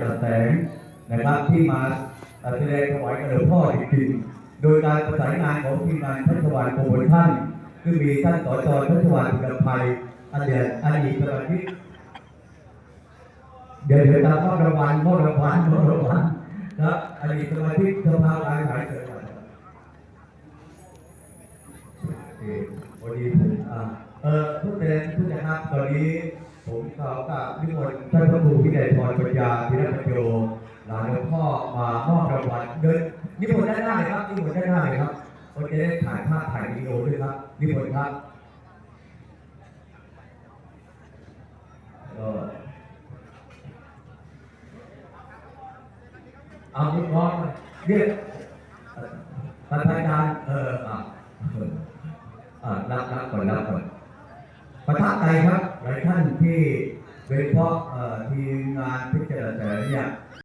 จริญแสงนะครับที่มาแสดงถวายกระหลวงพ่อจริงๆโดยการประสานงานของทีมงานทัศวรรณโปรโมชั่นคือมีท่านสจทัศวรรณบุรภัยอดีตอดีตสมาชิกเดี๋ยวเดี๋ยวตามมอบรางวัลมอบรางวัลมอบรางวัลนะอดีตสมาชิกสภาการขายเกิดก่อนโอเควันนี้ผมอ่าเอ่อผู้แทนผู้นะครับตอนนี้ ผมขอกับนิมนต์ท่านพระครูพิเดชพรปัญญาธีรปัญโยหลานหลวงพ่อมามอบรางวัลเดินนิมนต์ได้หน้าเลยครับนิมนต์ได้หน้าเลยครับเราจะได้ถ่ายภาพถ่ายวิดีโอด้วยครับนิมนต์ครับก็เอาลูกน้องเรียกเอ่อประธานการเอออะเอออ่ารับรับก่อนรับก่อน ประทับใจครับหลายท่านที่โดยเฉพาะเอ่อทีมงานพิจารณาเนี่ย